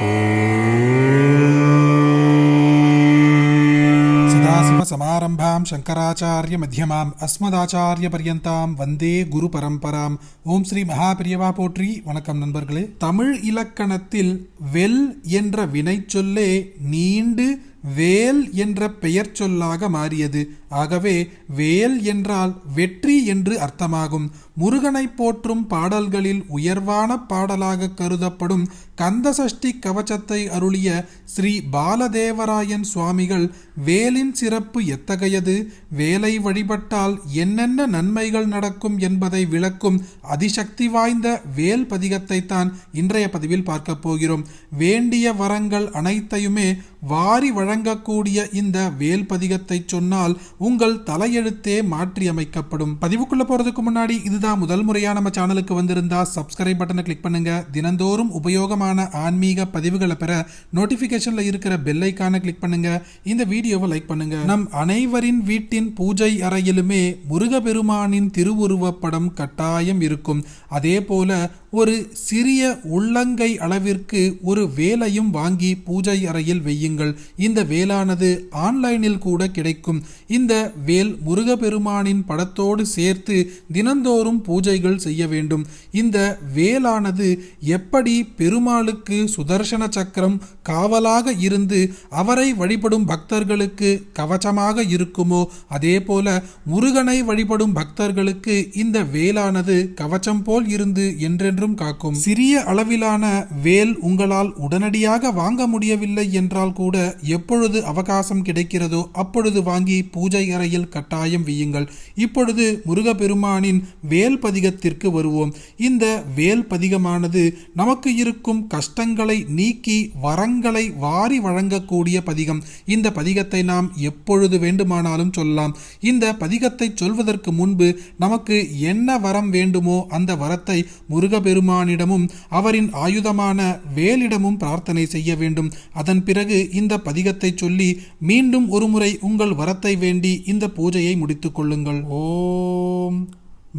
சதாசிவசமாரம்பாம் சங்கராச்சாரிய மத்தியமாம் அஸ்மதாச்சாரிய பரியந்தாம் வந்தே குரு பரம்பராம் ஓம் ஸ்ரீ மகாபிரியவா போற்றி வணக்கம் நண்பர்களே. தமிழ் இலக்கணத்தில் வெல் என்ற வினைச்சொல்லே நீண்டு வேல் என்ற பெயர் சொல்லாக மாறியது. ஆகவே வேல் என்றால் வெற்றி என்று அர்த்தமாகும். முருகனை போற்றும் பாடல்களில் உயர்வான பாடலாக கருதப்படும் கந்தசஷ்டி கவச்சத்தை அருளிய ஸ்ரீ பாலதேவராயன் சுவாமிகள் வேலின் சிறப்பு எத்தகையது? வேலை வழிபட்டால் என்னென்ன நன்மைகள் நடக்கும் என்பதை விளக்கும் அதிசக்தி வாய்ந்த வேல் பதிகத்தை தான் இன்றைய பதிவில் பார்க்க போகிறோம். வேண்டிய வரங்கள் அனைத்தையுமே வாரி வழங்கக்கூடிய இந்த வேல் பதிகத்தை சொன்னால் உங்கள் தலையெழுத்தே மாற்றி அமைக்கப்படும் பதிவுக்குள்ள போறதுக்கு முன்னாடி இதுதான் முதல் முறையா நம்ம சேனலுக்கு வந்திருந்தா சப்ஸ்கிரைப் பட்டனை கிளிக் பண்ணுங்க. தினந்தோறும் உபயோகமான ஆன்மீக பதிவுகளை பெற நோட்டிபிகேஷன்ல இருக்கிற பெல் ஐக்கான கிளிக் பண்ணுங்க. இந்த வீடியோவை லைக் பண்ணுங்க. நம் அனைவரின் வீட்டின் பூஜை அறையிலுமே முருகபெருமானின் திருவுருவப்படம் கட்டாயம் இருக்கும். அதே போல ஒரு சிறிய உள்ளங்கை அளவிற்கு ஒரு வேலையும் வாங்கி பூஜை அறையில் வையுங்கள். இந்த வேலானது ஆன்லைனில் கூட கிடைக்கும். இந்த வேல் முருகப்பெருமானின் படத்தோடு சேர்த்து தினந்தோறும் பூஜைகள் செய்ய வேண்டும். இந்த வேலானது எப்படி பெருமாளுக்கு சுதர்சன சக்கரம் காவலாக இருந்து அவரை வழிபடும் பக்தர்களுக்கு கவச்சமாக இருக்குமோ அதே போல முருகனை வழிபடும் பக்தர்களுக்கு இந்த வேலானது கவச்சம் போல் இருந்து என்றென்று என்றும் காக்கும். சிறிய அளவிலான வேல் உங்களால் உடனடியாக வாங்க முடியவில்லை என்றால் கூட எப்பொழுது அவகாசம் கிடைக்கிறதோ அப்பொழுது வாங்கி பூஜை அறையில் கட்டாயம் வியுங்கள். இப்பொழுது முருகப்பெருமானின் வேல் பதிகத்திற்கு வருவோம். இந்த வேல் பதிகமானது நமக்கு இருக்கும் கஷ்டங்களை நீக்கி வரங்களை வாரி வழங்கக்கூடிய பதிகம். இந்த பதிகத்தை நாம் எப்பொழுது வேண்டுமானாலும் சொல்லலாம். இந்த பதிகத்தை சொல்வதற்கு முன்பு நமக்கு என்ன வரம் வேண்டுமோ அந்த வரத்தை முருகபெரு பெருமானிடமும் அவரின் ஆயுதமான வேலிடமும் பிரார்த்தனை செய்ய வேண்டும். அதன் பிறகு இந்த பதிகத்தை சொல்லி மீண்டும் ஒருமுறை உங்கள் வரத்தை வேண்டி இந்த பூஜையை முடித்துக் கொள்ளுங்கள். ஓம்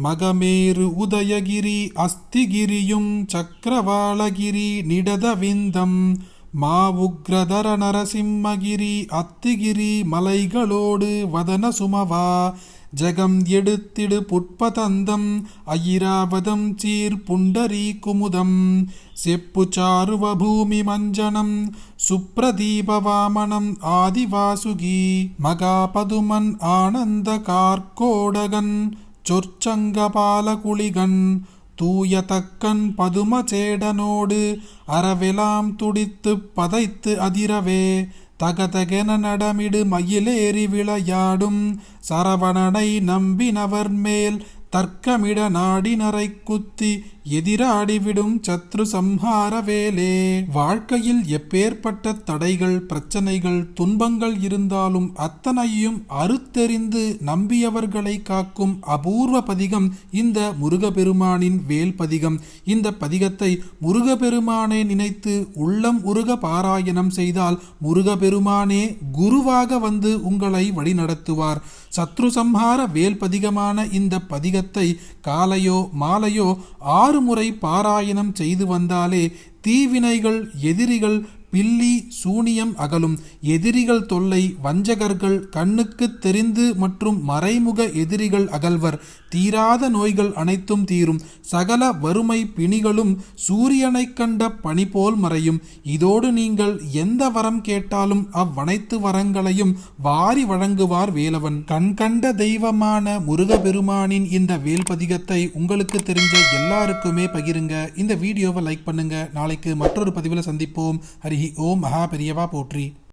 மகமேரு உதயகிரி அஸ்திகிரியும் சக்கரவாளகிரி நிடதவிந்தம். மாவுக்ரதர நரசிம்மகிரி அத்திகிரி மலைகளோடு வதன சுமவா ஜகம் எடுத்திடு புட்பதந்தம் ஐராவதம் சீர் புண்டரீ குமுதம். செப்பு சாருவ பூமி மஞ்சனம் சுப்ரதீபவாமனம் ஆதிவாசுகி. மகாபதுமன் ஆனந்த கார்கோடகன் சொற்சங்கபால குளிகன் தூய தக்கன் பதுமச்சேடனோடு அறவெலாம் துடித்து பதைத்து அதிரவே. தகதகென நடமிடு மயிலேறி விளையாடும் சரவணனை நம்பினவர் மேல் தர்க்கமிட நாடினரை குத்தி எதிராடிவிடும் சத்ரு சம்ஹார வேலே. வாழ்க்கையில் எப்பேற்பட்ட தடைகள் பிரச்சனைகள் துன்பங்கள் இருந்தாலும் அத்தனையும் அறுத்தெறிந்து நம்பியவர்களை காக்கும் அபூர்வ பதிகம் இந்த முருகபெருமானின் வேல் பதிகம். இந்த பதிகத்தை முருகபெருமானே நினைத்து உள்ளம் உருக பாராயணம் செய்தால் முருகபெருமானே குருவாக வந்து உங்களை வழிநடத்துவார். சத்ரு சம்ஹார வேல் பதிகமான இந்த பதிகத்தை காலையோ மாலையோ ஆறு முறை பாராயணம் செய்து வந்தாலே தீவினைகள் எதிரிகள் பில்லி சூனியம் அகலும் எதிரிகள் தொல்லை வஞ்சகர்கள் கண்ணுக்கு தெரிந்து மற்றும் மறைமுக எதிரிகள் அகல்வர். தீராத நோய்கள் அனைத்தும் தீரும். சகல வறுமை பிணிகளும் சூரியனை கண்ட பனி போல் மறையும். இதோடு நீங்கள் எந்த வரம் கேட்டாலும் அவ்வனைத்து வரங்களையும் வாரி வழங்குவார் வேலவன். கண்கண்ட தெய்வமான முருகபெருமானின் இந்த வேல்பதிகத்தை உங்களுக்கு தெரிஞ்ச எல்லாருக்குமே பகிருங்க. இந்த வீடியோவை லைக் பண்ணுங்க. நாளைக்கு மற்றொரு பதிவில் சந்திப்போம். ஹரி ஓம் மகா பெரியவா போற்றி